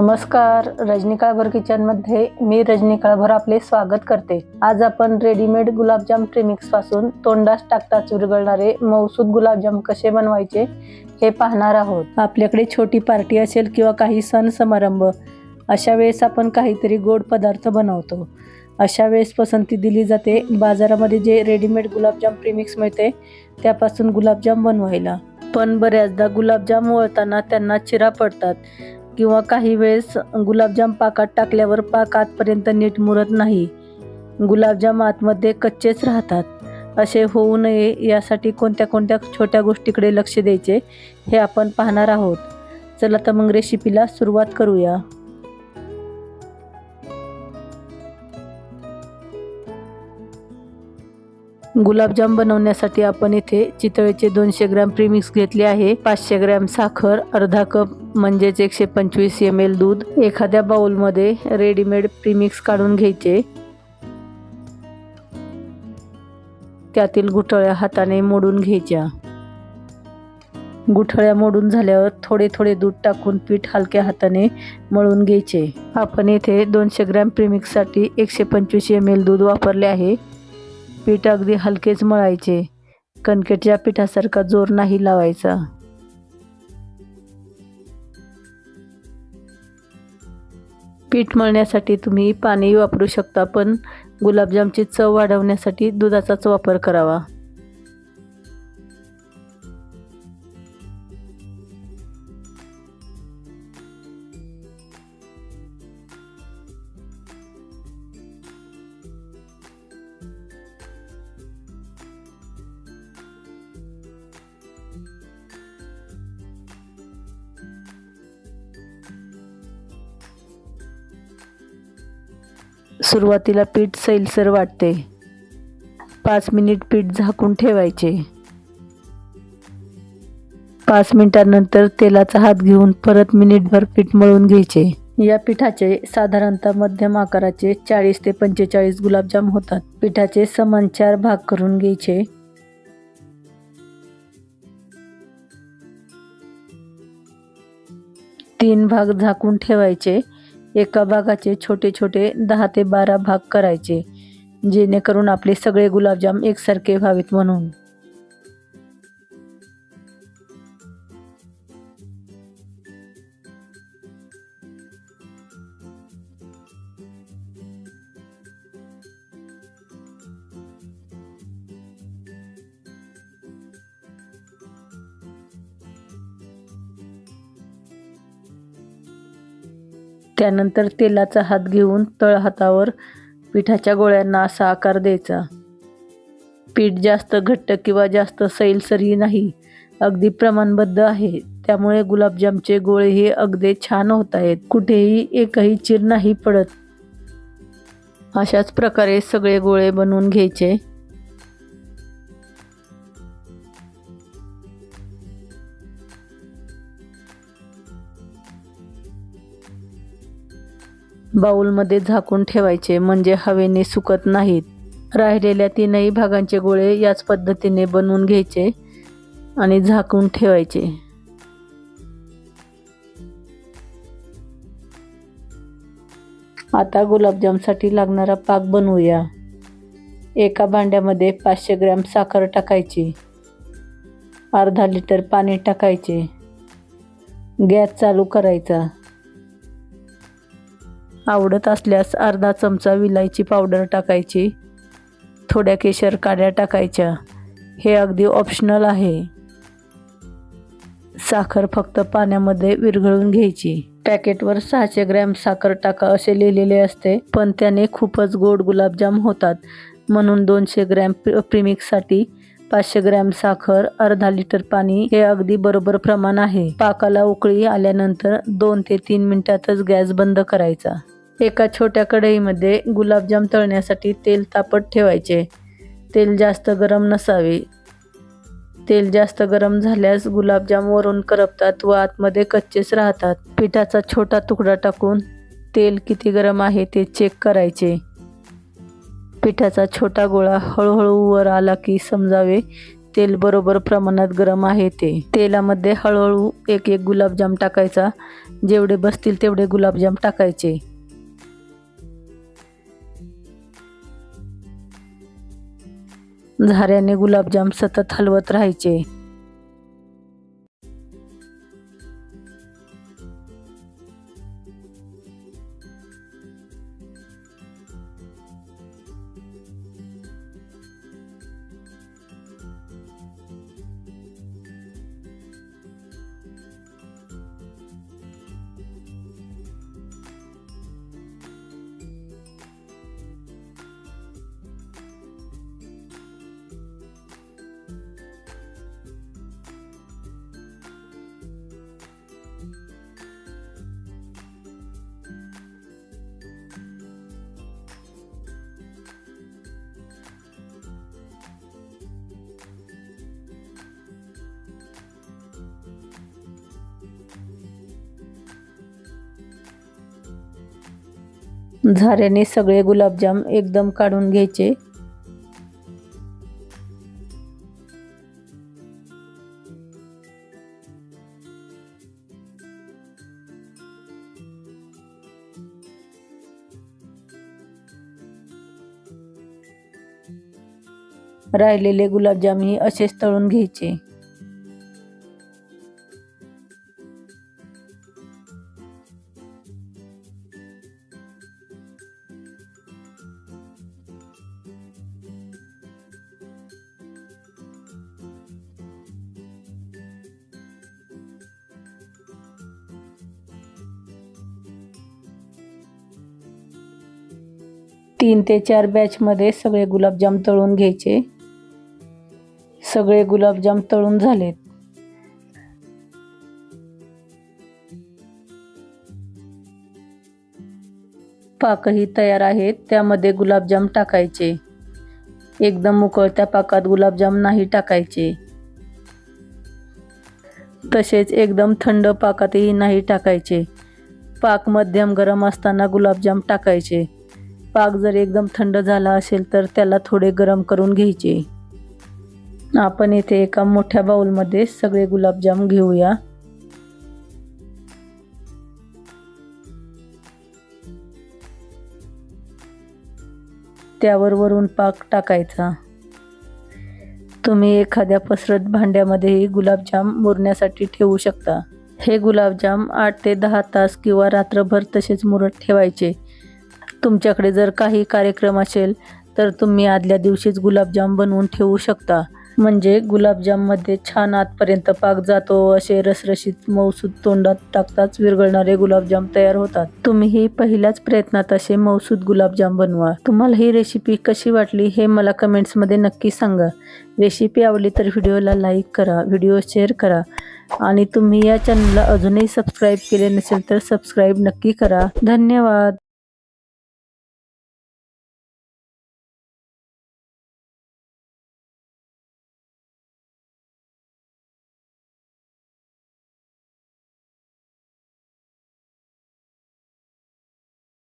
नमस्कार रजनी काळभर किचनमध्ये मी रजनी काळभर आपले स्वागत करते. आज आपण रेडीमेड गुलाबजाम प्रेमिक्सपासून तोंडास टाकताच विरघळणारे मौसूद गुलाबजाम कसे बनवायचे हे पाहणार आहोत. आपल्याकडे छोटी पार्टी असेल किंवा काही सण समारंभ अशा वेळेस आपण काहीतरी गोड पदार्थ बनवतो. अशा वेळेस पसंती दिली जाते बाजारामध्ये जे रेडीमेड गुलाबजाम प्रेमिक्स मिळते त्यापासून गुलाबजाम बनवायला. पण बऱ्याचदा गुलाबजाम वळताना त्यांना चिरा पडतात. किंवा काही वेळेस गुलाबजाम पाकात टाकल्यावर पाक आतपर्यंत नीट मुरत नाही. गुलाबजाम आतमध्ये कच्चेच राहतात. असे होऊ नये यासाठी कोणत्या कोणत्या छोट्या गोष्टीकडे लक्ष द्यायचे हे आपण पाहणार आहोत. चला तर मग रेसिपीला सुरुवात करूया. गुलाबजाम बनवण्यासाठी आपण इथे चितळेचे दोनशे ग्रॅम प्रीमिक्स घेतले आहे. पाचशे ग्रॅम साखर अर्धा कप म्हणजेच एकशे पंचवीस एम एल दूध एखाद्या बाउलमध्ये रेडीमेड प्रीमिक्स काढून घ्यायचे. त्यातील गुठळ्या हाताने मोडून घ्यायच्या. गुठळ्या मोडून झाल्यावर थोडे थोडे दूध टाकून पीठ हलक्या हाताने मळून घ्यायचे. आपण येथे दोनशे ग्रॅम प्रीमिक्ससाठी एकशे पंचवीस एम एल दूध वापरले आहे. पीठ अगदी हलकेच मळायचे. कणकेच्या पिठासारखा जोर नाही लावायचा. पीठ मळण्यासाठी तुम्ही पाणी वापरू शकता पण गुलाबजामची चव वाढवण्यासाठी दुधाचाच वापर करावा. सुरुवातीला पीठ सैलसर वाटते. पाच मिनिट पीठ झाकून ठेवायचे. पाच मिनिटांनंतर तेलाचा हात घेऊन परत मिनिटभर पीठ मळून घ्यायचे. या पिठाचे साधारणतः मध्यम आकाराचे चाळीस ते पंचेचाळीस गुलाबजाम होतात. पिठाचे समान चार भाग करून घ्यायचे. तीन भाग झाकून ठेवायचे. एका भागाचे छोटे छोटे दहा ते बारा भाग करायचे जेणेकरून आपले सगळे गुलाबजाम एकसारखे व्हावेत म्हणून. त्यानंतर तेलाचा हात घेऊन तळहातावर पिठाच्या गोळ्यांना असा आकार द्यायचा. पीठ जास्त घट्ट किंवा जास्त सैलसरही नाही अगदी प्रमाणबद्ध आहे. त्यामुळे गुलाबजामचे गोळे हे अगदी छान होत आहेत. कुठेही एकही चिर नाही पडत. अशाच प्रकारे सगळे गोळे बनवून घ्यायचे. बाऊलमध्ये झाकून ठेवायचे म्हणजे हवेने सुकत नाहीत. राहिलेल्या तीनही भागांचे गोळे याच पद्धतीने बनवून घ्यायचे आणि झाकून ठेवायचे. आता गुलाबजामसाठी लागणारा पाक बनवूया. एका भांड्यामध्ये पाचशे ग्रॅम साखर टाकायची. अर्धा लिटर पाणी टाकायचे. गॅस चालू करायचा. आवडत असल्यास अर्धा चमचा विलायची पावडर टाकायची. थोड्या केशर काड्या टाकायच्या. हे अगदी ऑप्शनल आहे. साखर फक्त पाण्यामध्ये विरघळून घ्यायची. पॅकेटवर सहाशे ग्रॅम साखर टाका असे लिहिलेले असते पण त्याने खूपच गोड गुलाबजाम होतात. म्हणून दोनशे ग्रॅम प्रिमिक्ससाठी पाचशे ग्रॅम साखर अर्धा लिटर पाणी हे अगदी बरोबर प्रमाण आहे. पाकाला उकळी आल्यानंतर दोन ते तीन मिनिटातच गॅस बंद करायचा. एका छोट्या कढईमध्ये गुलाबजाम तळण्यासाठी तेल तापत ठेवायचे. तेल जास्त गरम नसावे. तेल जास्त गरम झाल्यास गुलाबजाम वरून करपतात व आतमध्ये कच्चेच राहतात. पिठाचा छोटा तुकडा टाकून तेल किती गरम आहे ते चेक करायचे. पिठाचा छोटा गोळा हळूहळू वर आला की समजावे तेल बरोबर प्रमाणात गरम आहे ते. तेलामध्ये हळूहळू एक एक गुलाबजाम टाकायचा. जेवढे बसतील तेवढे गुलाबजाम टाकायचे. झाऱ्याने गुलाबजाम सतत हलवत राहायचे. झाऱ्याने सगळे गुलाबजाम एकदम काढून घ्यायचे. राहिलेले गुलाबजामही असेच तळून घ्यायचे. तीन ते चार बॅचमध्ये सगळे गुलाबजाम तळून घ्यायचे. सगळे गुलाबजाम तळून झालेत. पाकही तयार आहेत त्यामध्ये गुलाबजाम टाकायचे. एकदम उकळत्या पाकात गुलाबजाम नाही टाकायचे. तसेच एकदम थंड पाकातही नाही टाकायचे. पाक मध्यम गरम असताना गुलाबजाम टाकायचे. पाक जर एकदम थंड झाला असेल तर त्याला थोडे गरम करून घ्यायचे. आपण इथे एका मोठ्या बाऊलमध्ये सगळे गुलाबजाम घेऊया. त्यावर वरून पाक टाकायचा. तुम्ही एखाद्या पसरत भांड्यामध्येही गुलाबजाम मुरण्यासाठी ठेवू शकता. हे गुलाबजाम आठ ते दहा तास किंवा रात्रभर तसेच मुरत ठेवायचे. तुमच्याकडे जर काही कार्यक्रम असेल तर तुम्ही आदल्या दिवशीच गुलाबजाम बनवून ठेवू शकता. म्हणजे गुलाबजाममध्ये छान आतपर्यंत पाक जातो असे रसरशीत मऊसूद तोंडात टाकताच विरघळणारे गुलाबजाम तयार होतात. तुम्हीही पहिल्याच प्रयत्नात असे मऊसूद गुलाबजाम बनवा. तुम्हाला ही रेसिपी कशी वाटली हे मला कमेंट्समध्ये नक्की सांगा. रेसिपी आवडली तर व्हिडिओला लाईक करा व्हिडिओ शेअर करा. आणि तुम्ही या चॅनलला अजूनही सबस्क्राईब केले नसेल तर सबस्क्राईब नक्की करा. धन्यवाद!